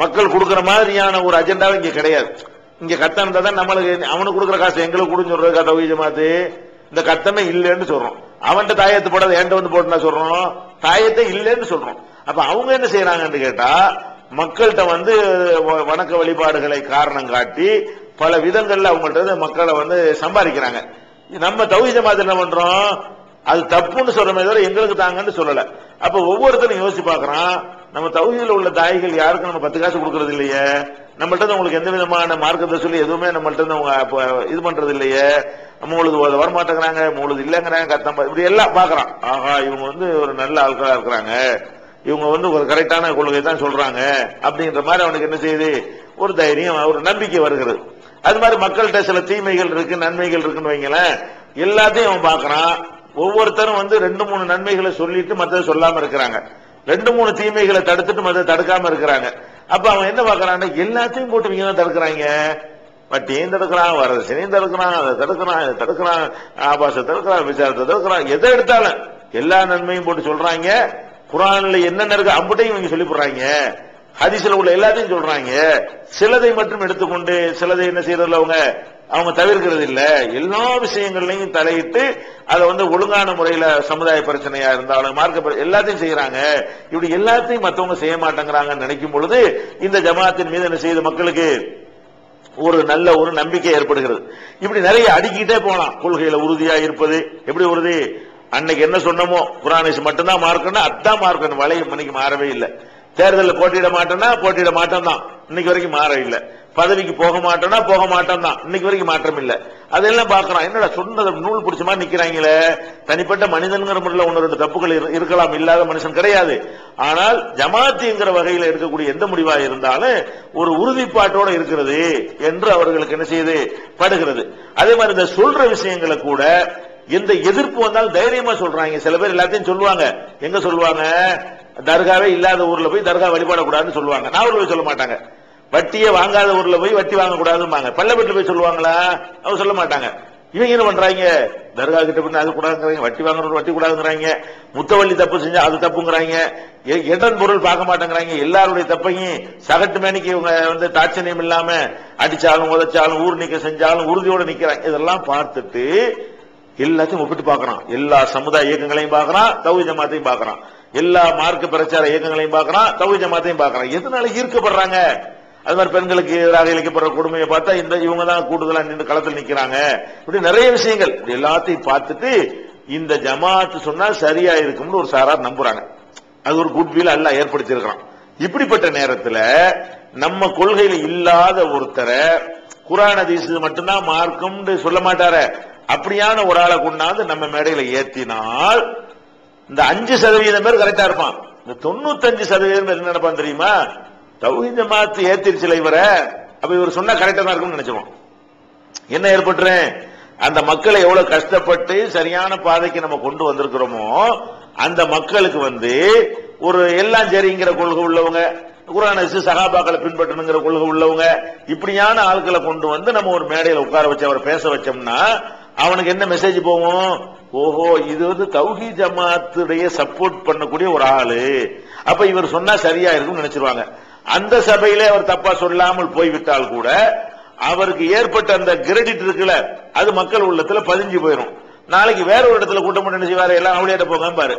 மக்கள் கொடுக்கற மாதிரியான ஒரு அஜெண்டாவும் இங்க கிடையாது. இங்க கத்தம் இருந்தா தான் நம்மளுக்கு அவனுக்கு கொடுக்குற காசு எங்களுக்கு கொடுன்னு சொல்றது கதவு ஜமாத்து. இந்த கத்தமே இல்லைன்னு சொல்றோம். அவன்கிட்ட தாயத்து போடாத என்கிட்ட வந்து போட்டுனா சொல்றோம். தாயத்தை இல்லைன்னு சொல்றோம். அப்ப அவங்க என்ன செய்யறாங்கன்னு கேட்டா மக்கள்கிட்ட வந்து வ- வணக்க வழிபாடுகளை காரணம் காட்டி பல விதங்கள்ல அவங்கள்ட்ட மக்களை வந்து சம்பாதிக்கிறாங்க. நம்ம தௌஹி ஜமாத் என்ன பண்றோம்? அது தப்புன்னு சொல்றமே தவிர எங்களுக்கு தாங்கன்னு சொல்லல. அப்ப ஒவ்வொருத்தரும் யோசிச்சு பாக்குறான் நம்ம தகுதியில் உள்ள தாய்கள் யாருக்கும் நம்ம பத்து காசு கொடுக்கறது இல்லையே? நம்மள்ட்ட உங்களுக்கு எந்த விதமான மார்க்கத்தை சொல்லி எதுவுமே நம்மள்ட்ட அவங்க இது பண்றது இல்லையே? மூழுது வர மாட்டேங்கிறாங்க மூழுது இல்லைங்கிறாங்க கத்தம் இப்படி எல்லாம் பாக்குறான் ஆஹா இவங்க வந்து ஒரு நல்ல ஆட்களா இருக்கிறாங்க. இவங்க வந்து ஒரு கரெக்டான கொள்கை தான் சொல்றாங்க. அப்படின்ற மாதிரி அவனுக்கு என்ன செய்யுது? ஒரு தைரியம் ஒரு நம்பிக்கை வருகிறது. அது மாதிரி மக்கள்கிட்ட சில தீமைகள் இருக்கு நன்மைகள் இருக்குன்னு வைங்களேன். எல்லாத்தையும் அவன் பாக்குறான் ஒவ்வொருத்தரும் வந்து ரெண்டு மூணு நன்மைகளை சொல்லிட்டு மற்ற சொல்லாம இருக்கிறாங்க. ரெண்டு மூணு தீமைகளை தடுத்துட்டு மத்த தடுக்காம இருக்கிறாங்க. அப்ப அவன் என்ன பாக்குறான் எல்லாத்தையும் போட்டு இவங்க தான் தடுக்கிறாங்க? வட்டியும் தடுக்கிறான் வரதட்சணையும் தடுக்கிறான் அதை தடுக்கிறான் இதை தடுக்கிறான் ஆபாசத்தை தடுக்கிறான் விசாரத்தை தடுக்கிறான். எதை எடுத்தாலும் எல்லா நன்மையும் போட்டு சொல்றாங்க. குரான்ல என்னென்ன இருக்கு அம்புட்டையும் இவங்க சொல்லி போடுறாங்க. ஹதிசில உள்ள எல்லாத்தையும் சொல்றாங்க. சிலதை மட்டும் எடுத்துக்கொண்டு சிலதை என்ன செய்யறதுல அவங்க? அவங்க தவிர்க்கிறது இல்ல. எல்லா விஷயங்கள்லையும் தலையிட்டு அதை வந்து ஒழுங்கான முறையில சமுதாய பிரச்சனையா இருந்தாலும் மார்க்க எல்லாத்தையும் செய்யறாங்க இப்படி எல்லாத்தையும் மத்தவங்க செய்ய மாட்டேங்கிறாங்கன்னு நினைக்கும் பொழுது இந்த ஜமாத்தின் மீது என்ன செய்யுது மக்களுக்கு? ஒரு நல்ல ஒரு நம்பிக்கை ஏற்படுகிறது. இப்படி நிறைய அடுக்கிட்டே போலாம். கொள்கையில உறுதியா இருப்பது எப்படி உறுதி? அன்னைக்கு என்ன சொன்னமோ குரானிஸ் மட்டும்தான் மார்க்கணும் அதான் மார்க்கணும் வளையம் மணிக்கு மாறவே இல்லை. தேர்தலில் போட்டியிட மாட்டேன்னா போட்டியிட மாட்டோம் தான் இன்னைக்கு வரைக்கும் மாற இல்ல. பதவிக்கு போக மாட்டோம்னா போக மாட்டோம் தான் இன்னைக்கு வரைக்கும் மாற்றம் இல்ல. அதெல்லாம் பாக்குறான் என்னடா சொன்னதை நூல் பிடிச்ச மாதிரி நிக்கிறாங்களே? தனிப்பட்ட மனிதன்கிற முறையில் ஒன்று ரெண்டு தப்புகள் இரு- இருக்கலாம். இல்லாத மனுஷன் கிடையாது. ஆனால் ஜமாத்திங்கிற வகையில் இருக்கக்கூடிய எந்த முடிவா இருந்தாலும் ஒரு உறுதிப்பாட்டோட இருக்கிறது என்று அவர்களுக்கு என்ன செய்யுது படுகிறது. அதே மாதிரி இந்த சொல்ற விஷயங்களை கூட எந்த எதிர்ப்பு வந்தாலும் தைரியமா சொல்றாங்க. சில பேர் எல்லாத்தையும் சொல்லுவாங்க. எங்க சொல்லுவாங்க? தர்காவே இல்லாத ஊர்ல போய் தர்கா வழிபாடக்கூடாதுன்னு சொல்லுவாங்க. நாகூர்ல போய் சொல்ல மாட்டாங்க. வட்டியே வாங்காத ஊர்ல போய் வட்டி வாங்கக்கூடாதும்பாங்க. பள்ளப்பட்டில் போய் சொல்லுவாங்களா? அவங்க சொல்ல மாட்டாங்க. இவங்க என்ன பண்றாங்க? தர்கா கிட்ட பண்ண அது கூடாதுங்கிறாங்க. வட்டி வாங்குறது வட்டி கூடாதுங்கிறாங்க. முத்தவள்ளி தப்பு செஞ்சா அது தப்புங்கிறாங்க. எ- இடம் பொருள் பார்க்க மாட்டேங்கிறாங்க? எல்லாருடைய தப்பையும் சகட்டு மேனிக்கு இவங்க வந்து தாட்சணியம் இல்லாம அடிச்சாலும் உதைச்சாலும் ஊர் நிக்க செஞ்சாலும் உறுதியோட நிக்கிறாங்க. இதெல்லாம் பார்த்துட்டு எல்லாத்தையும் ஒப்பிட்டு பார்க்கறான் எல்லா சமுதாய இயக்கங்களையும் பார்க்கறான் தௌஹீத் ஜமாத்தையும் பார்க்கறான். எல்லா மார்க்க பிரச்சார இயக்கங்களையும் பார்க்கறான் தௌஹீத் ஜமாத்தையும் பார்க்கறான். எதனால ஈர்க்கப்படுறாங்க? அது மாதிரி பெண்களுக்கு எதிராக இழைக்கப்படுற கொடுமையை பார்த்தா இந்த இவங்க தான் கூடுதலா நின்று களத்தில் நிக்கிறாங்க. இப்படி நிறைய விஷயங்கள். இப்படி எல்லாத்தையும் பார்த்துட்டு இந்த ஜமாத்து சொன்னா சரியா இருக்கும்னு ஒரு சாரார் நம்புறாங்க. அது ஒரு குட்வில் அல்ல ஏற்படுத்தியிருக்கிறான். இப்படிப்பட்ட நேரத்துல நம்ம கொள்கையில இல்லாத ஒருத்தரை குரான் ஹதீஸ் மட்டும்தான் மார்க்கம்னு சொல்ல மாட்டாரே. அப்படியான ஒரு ஆளை கொண்டாந்து நம்ம மேடையில ஏத்தினால் இந்த அஞ்சு சதவீதம் பேர் கரெக்டா இருப்பான். இந்த தொண்ணூத்தஞ்சு சதவீதம் பேர் என்ன நடப்பான் தெரியுமா? தௌஹீத் ஜமாத் ஏத்திருச்சுல இவரை. அப்ப இவர் சொன்னா கரெக்டா தான் இருக்கும்னு நினைச்சிருவோம். என்ன ஏற்பட்டுறேன்? அந்த மக்களை எவ்வளவு கஷ்டப்பட்டு சரியான பாதைக்கு நம்ம கொண்டு வந்திருக்கிறோமோ அந்த மக்களுக்கு வந்து ஒரு எல்லாம் சரிங்கிற கொள்கை உள்ளவங்க குரானசு சகாபாக்களை பின்பற்றணுங்கிற கொள்கை உள்ளவங்க இப்படியான ஆட்களை கொண்டு வந்து நம்ம ஒரு மேடையில் உட்கார வச்சு அவரை பேச வச்சோம்னா அவனுக்கு என்ன மெசேஜ் போகும்? ஓஹோ இது வந்து தௌஹி ஜமாத்துடைய சப்போர்ட் பண்ணக்கூடிய ஒரு ஆளு. அப்ப இவர் சொன்னா சரியா இருக்கும்னு நினைச்சிருவாங்க. அந்த சபையில அவர் தப்பா சொல்லாமல் போய்விட்டால் கூட அவருக்கு ஏற்பட்ட அந்த கிரெடிட் இருக்குல்ல அது மக்கள் உள்ளத்துல பதிஞ்சு போயிடும் நாளைக்கு வேற ஒரு இடத்துல கூட்டம் போட்டு என்ன செய்வாரு? எல்லாம் அவளியாட்ட போங்க பாரு.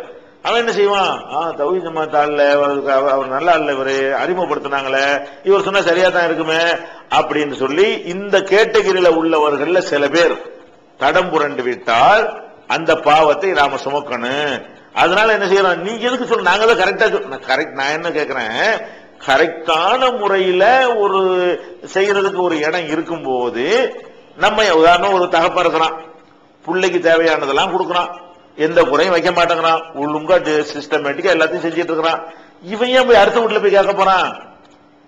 அவன் என்ன செய்வான்? ஆ தவி ஜமாத் ஆள்ல அவருக்கு அவர் நல்லா இல்ல இவரு அறிமுகப்படுத்தினாங்களே. இவர் சொன்னா சரியா தான் இருக்குமே அப்படின்னு சொல்லி இந்த கேட்டகிரியில உள்ளவர்கள்ல சில பேர் தடம் புரண்டு விட்டால் அந்த பாவத்தை நாம சுமக்கணும். அதனால என்ன செய்யறோம்? நீங்க எதுக்கு சொல்ல நாங்க தான் கரெக்டா கரெக்ட் நான் என்ன கேட்கிறேன் கரெக்டான முறையில ஒரு செய்யறதுக்கு ஒரு இடம் இருக்கும்போது நம்ம உதாரணம் ஒரு தகப்ப இருக்கிறான். பிள்ளைக்கு தேவையானதெல்லாம் கொடுக்குறான். எந்த குறையும் வைக்க மாட்டேங்கிறான். ஒழுங்கா சிஸ்டமேட்டிக்கா எல்லாத்தையும் செஞ்சுட்டு இருக்கிறான். இவன் போய் அடுத்த வீட்டுல போய் கேட்க போறான்?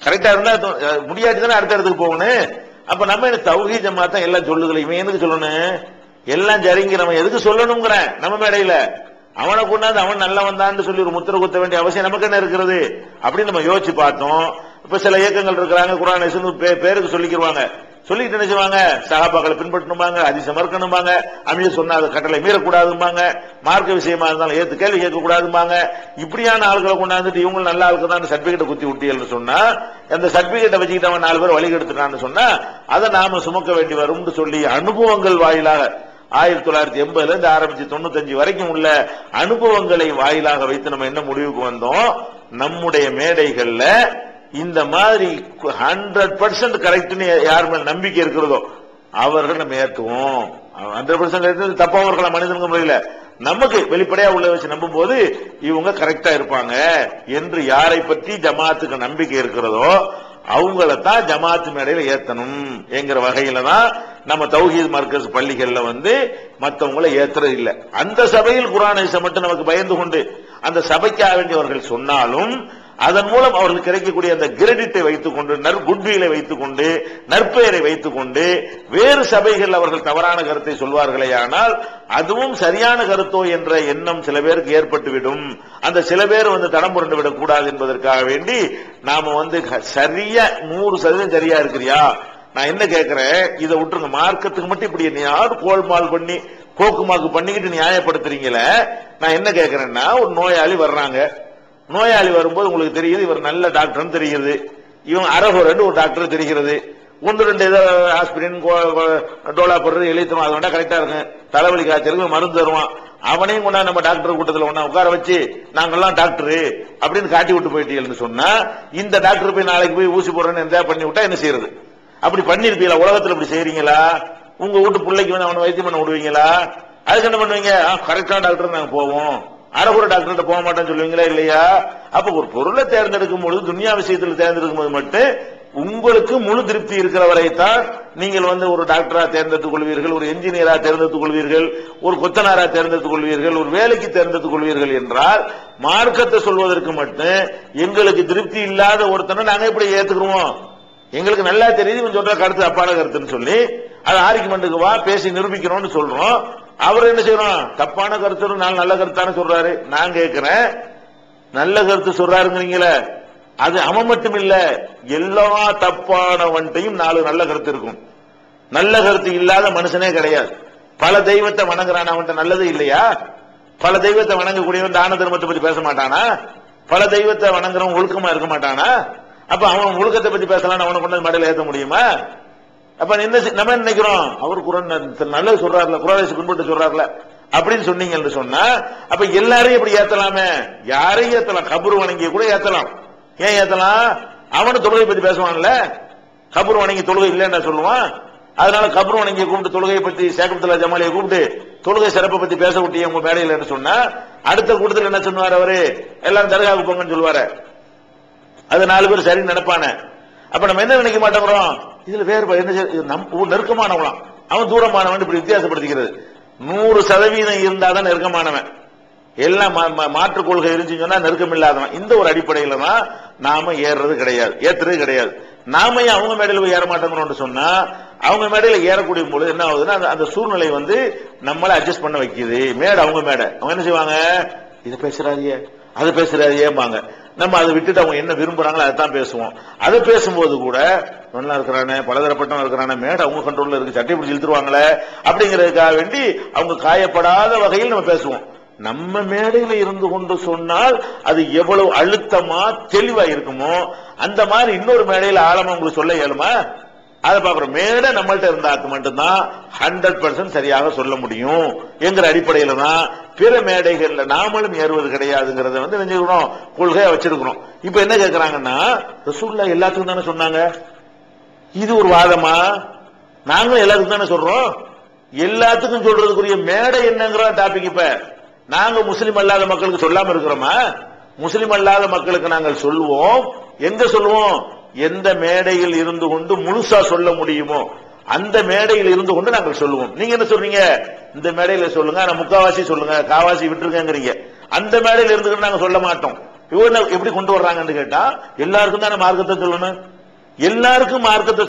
கரெக்டா இருந்தா முடியாது முடியாட்டி தானே அடுத்த இடத்துக்கு போகணும்? அப்ப நம்ம என்ன தௌஹீ ஜமாத் தான் எல்லாம் சொல்லுதல இவன் எதுக்கு சொல்லணும்? எல்லாம் சரிங்க நம்ம எதுக்கு சொல்லணுங்கிறேன் நம்ம மேடையில. அவனை கொண்டாந்து அவன் நல்ல வந்தான்னு சொல்லி ஒரு முத்திர குத்த வேண்டிய அவசியம் நமக்கு என்ன இருக்கிறது அப்படின்னு நம்ம யோசிச்சு பார்த்தோம். இப்ப சில இயக்கங்கள் இருக்கிறாங்க குரான் பேருக்கு சொல்லிக்கிருவாங்க. சொல்லிட்டு என்ன செய்வாங்க? சகாபாக்களை பின்பற்றணுமாங்க அதிசயம் மறுக்கணுமாங்க அமீர் சொன்ன கட்டளை மீறக்கூடாதும்பாங்க மார்க்க விஷயமா இருந்தாலும் ஏத்து கேள்வி கேட்க இப்படியான ஆட்களை கொண்டாந்துட்டு இவங்க நல்ல ஆளுக்கு தான் சர்டிபிகேட்டை குத்தி விட்டீங்கன்னு சொன்னா அந்த சர்டிபிகேட்டை வச்சுக்கிட்டு அவன் நாலு பேர் வழி எடுத்துட்டான்னு சொன்னா அதை நாம சுமக்க வேண்டி வரும்னு சொல்லி அனுபவங்கள் வாயிலாக ஆயிரத்தி தொள்ளாயிரத்தி எண்பதுல இருந்து ஆரம்பிச்சு தொண்ணூத்தஞ்சு வரைக்கும் உள்ள அனுபவங்களை வாயிலாக வைத்து நம்ம என்ன முடிவுக்கு வந்தோம்? நம்முடைய மேடைகள்ல இந்த மாதிரி ஹண்ட்ரட் பர்சன்ட் கரெக்ட்னு யார் மேல நம்பிக்கை இருக்கிறதோ அவர்கள் நம்ம ஏற்றுவோம் ஹண்ட்ரட் பர்சன்ட் தப்பாவும் இருக்கலாம் மனிதனுக்கு முறையில நமக்கு வெளிப்படையா உள்ள வச்சு நம்பும் போது இவங்க கரெக்டா இருப்பாங்க. என்று யாரை பற்றி ஜமாத்துக்கு நம்பிக்கை இருக்கிறதோ அவங்கள தான் ஜமாத்து மேடையில ஏத்தணும். என்கிற வகையில தான் நம்ம தௌஹீத் மர்க்கஸ் பள்ளிகள்ல வந்து மற்றவங்கள ஏத்துறது இல்லை. அந்த சபையில் குரானை மட்டும் நமக்கு பயந்து கொண்டு அந்த சபைக்காக வேண்டியவர்கள் சொன்னாலும் அதன் மூலம் அவர்களுக்கு கிடைக்கக்கூடிய அந்த கிரெடிட்டை வைத்துக் கொண்டு நற்குட்வியலை வைத்துக் கொண்டு நற்பெயரை வைத்துக் கொண்டு வேறு சபைகள் அவர்கள் தவறான கருத்தை சொல்வார்களே ஆனால் அதுவும் சரியான கருத்தோ என்ற எண்ணம் சில பேருக்கு ஏற்பட்டுவிடும். அந்த சில பேர் வந்து தடம் புரண்டு விடக்கூடாது என்பதற்காக வேண்டி நாம வந்து சரியா நூறு சதவீதம் சரியா இருக்கிறியா? நான் என்ன கேட்கிறேன் இதை விட்டுருங்க. மார்க்கத்துக்கு மட்டும் இப்படி நீ யாரு கோல்மால் பண்ணி கோக்குமாக்கு பண்ணிக்கிட்டு நியாயப்படுத்துறீங்களே? நான் என்ன கேட்கிறேன்னா ஒரு நோயாளி வர்றாங்க. நோயாளி வரும்போது உங்களுக்கு தெரியுது இவர் நல்ல டாக்டர்னு தெரிகிறது இவன் அரகுரன்னு ஒரு டாக்டர் தெரிகிறது. ஒன்று ரெண்டு ஏதோ ஆஸ்பிரின் டோலா போடுறது எழுத்தணும் அது வேண்டாம் கரெக்டா இருக்கும். தலைவலி காய்ச்சலுக்கு மருந்து தருவான். அவனையும் கொண்டா நம்ம டாக்டர் கூட்டத்தில் ஒன்னா உட்கார வச்சு நாங்கெல்லாம் டாக்டர் அப்படின்னு காட்டி விட்டு போயிட்டீங்கன்னு சொன்னா இந்த டாக்டர் போய் நாளைக்கு போய் ஊசி போடுறேன்னு எந்த பண்ணி விட்டா என்ன செய்யறது? அப்படி பண்ணிருப்பீங்களா உலகத்தில் இப்படி செய்யறீங்களா உங்க வீட்டு பிள்ளைக்கு வேணும் அவனை வைத்தியம் பண்ண விடுவீங்களா? அதுக்கு என்ன பண்ணுவீங்க? கரெக்டான டாக்டர் நாங்க போவோம். அரகுர டாக்டர்கிட்ட போக மாட்டேன்னு சொல்லுவீங்களா இல்லையா? அப்ப ஒரு பொருளை தேர்ந்தெடுக்கும் பொழுது துன்யா விஷயத்தில் தேர்ந்தெடுக்கும் போது மட்டும் உங்களுக்கு முழு திருப்தி இருக்கிற வரை தான் நீங்கள் வந்து ஒரு டாக்டரா தேர்ந்தெடுத்துக் கொள்வீர்கள் ஒரு என்ஜினியரா தேர்ந்தெடுத்துக் கொள்வீர்கள் ஒரு கொத்தனாரா தேர்ந்தெடுத்துக் கொள்வீர்கள் ஒரு வேலைக்கு தேர்ந்தெடுத்துக் கொள்வீர்கள் என்றால் மார்க்கத்தை சொல்வதற்கு மட்டும் எங்களுக்கு திருப்தி இல்லாத ஒருத்தனை நாங்க எப்படி ஏத்துக்கிறோம் எங்களுக்கு நல்லா தெரியுது இவன் சொல்ற கருத்து அப்பான கருத்துன்னு சொல்லி அது ஆர்குமெண்ட்டுக்கு வா பேசி நிரூபிக்கிறோம்னு சொல்றோம். அவர் என்ன செய்யணும்? தப்பான கருத்து நான் நல்ல கருத்தான சொல்றாரு. நான் கேட்கிறேன் நல்ல கருத்து சொல்றாருங்கிறீங்களே. அது அவன் மட்டும் இல்ல எல்லா தப்பானவன்ட்டையும் நாலு நல்ல கருத்து இருக்கும். நல்ல கருத்து இல்லாத மனுஷனே கிடையாது. பல தெய்வத்தை வணங்குறான். அவன்கிட்ட நல்லது இல்லையா? பல தெய்வத்தை வணங்கக்கூடியவன் தான தர்மத்தை பத்தி பேச மாட்டானா? பல தெய்வத்தை வணங்குறவன் ஒழுக்கமா இருக்க மாட்டானா? அப்ப அவன் ஒழுக்கத்தை பத்தி பேசலாம் அவனை கொண்டு மடையில் மடையில முடியுமா? அப்ப என்ன செய்- நம்ம நினைக்கிறோம்? அவர் குரான் நல்லது சொல்றாருல குரானை பின்பற்ற சொல்றாருல. அப்படின்னு சொன்னீங்கன்னு சொன்னா அப்ப எல்லாரையும் இப்படி ஏத்தலாமே? யாரையும் ஏத்தலாம்? கபூர் வணங்கிய கூட ஏத்தலாம். ஏன் ஏத்தலாம்? அவனு தொழுகை பத்தி பேசுவான்ல. கபூர் வணங்கி தொழுகை இல்லைன்னு சொல்லுவான். அதனால கபூர் வணங்கிய கூப்பிட்டு தொழுகையை பத்தி சேகப்துல்லா ஜமாலியை கூப்பிட்டு தொழுகை சிறப்பை பத்தி பேச விட்டிய உங்க மேடையில் சொன்னா அடுத்த கூட்டத்தில் என்ன சொல்லுவார் அவரு? எல்லாரும் தர்காவுக்கு போங்கன்னு சொல்லுவாரு. அது நாலு பேர் சரி நினைப்பானே. அப்ப நம்ம என்ன நினைக்க மாட்டோங்கிறோம்? இதுல வேறு என்ன செய்ய- நம் நெருக்கமானவனாம். அவன் தூரமானவன் இப்படி வித்தியாசப்படுத்திக்கிறது. நூறு சதவீதம் இருந்தாதான் நெருக்கமானவன். எல்லாம் மா- மா- மாற்றுக் கொள்கை இருந்துச்சுன்னு சொன்னா நெருக்கம் இல்லாதவன் இந்த ஒரு அடிப்படையில தான் நாம ஏறுறது கிடையாது. ஏத்துறது கிடையாது. நாம ஏன் அவங்க மேடையில போய் ஏற மாட்டோங்கிறோம்னு சொன்னா அவங்க மேடையில ஏறக்கூடிய பொழுது என்ன ஆகுதுன்னா அந்த- அந்த சூழ்நிலை வந்து நம்மளை அட்ஜஸ்ட் பண்ண வைக்குது. மேடை அவங்க மேடை. அவங்க என்ன செய்வாங்க? இதை பேசுறாதியே அதை பேசுறாதியேம்பாங்க நம்ம அதை விட்டுட்டு அவங்க என்ன விரும்புறாங்களோ அதை தான் பேசுவோம். அதை பேசும்போது கூட நல்லா இருக்கிறானே பலதரப்பட்டவன் இருக்கிறானே மேடை அவங்க கண்ட்ரோல்ல இருக்கு சட்டை பிடிச்சி இழுத்துருவாங்களே அப்படிங்கிறதுக்காக வேண்டி அவங்க காயப்படாத வகையில் நம்ம பேசுவோம். நம்ம மேடையில இருந்து கொண்டு சொன்னால் அது எவ்வளவு அழுத்தமா தெளிவா இருக்குமோ அந்த மாதிரி இன்னொரு மேடையில ஆழமா உங்களுக்கு சொல்ல இயலுமா? அதை பாக்குறோம் மேடை நம்மள்ட்ட இருந்தாக்கு மட்டும்தான் ஹண்ட்ரட் பர்சன்ட் சரியாக சொல்ல முடியும் என்கிற அடிப்படையில தான் பிற மேடைகள்ல நாமளும் ஏறுவது கிடையாதுங்கிறத வந்து நினைச்சுக்கிறோம். கொள்கையா வச்சிருக்கிறோம். இப்ப என்ன கேட்கிறாங்கன்னா ரசூல்லா எல்லாத்துக்கும் தானே சொன்னாங்க? இது ஒரு வாதமா? நாங்களும் எல்லாத்துக்கும் தானே சொல்றோம். எல்லாத்துக்கும் சொல்றதுக்குரிய மேடை என்னங்கிற டாபிக் இப்ப. நாங்க முஸ்லீம் அல்லாத மக்களுக்கு சொல்லாம இருக்கிறோமா? முஸ்லீம் அல்லாத மக்களுக்கு நாங்கள் சொல்லுவோம். எங்க சொல்லுவோம்? எந்த மேடையில் இருந்து கொண்டு முழுசா சொல்ல முடியுமோ அந்த மேடையில் இருந்து கொண்டு நாங்கள் சொல்லுவோம். நீங்க என்ன சொல்றீங்க? இந்த மேடையில சொல்லுங்க ஆனா முக்காவாசி சொல்லுங்க காவாசி விட்டுருக்கங்கிறீங்க அந்த மேடையில இருந்துகிட்டு நாங்க சொல்ல மாட்டோம். இவங்க எப்படி கொண்டு வர்றாங்கன்னு கேட்டா எல்லாருக்கும் தானே மார்க்கத்தை சொல்லணும்? எல்லாருக்கும் மார்க்கத்தை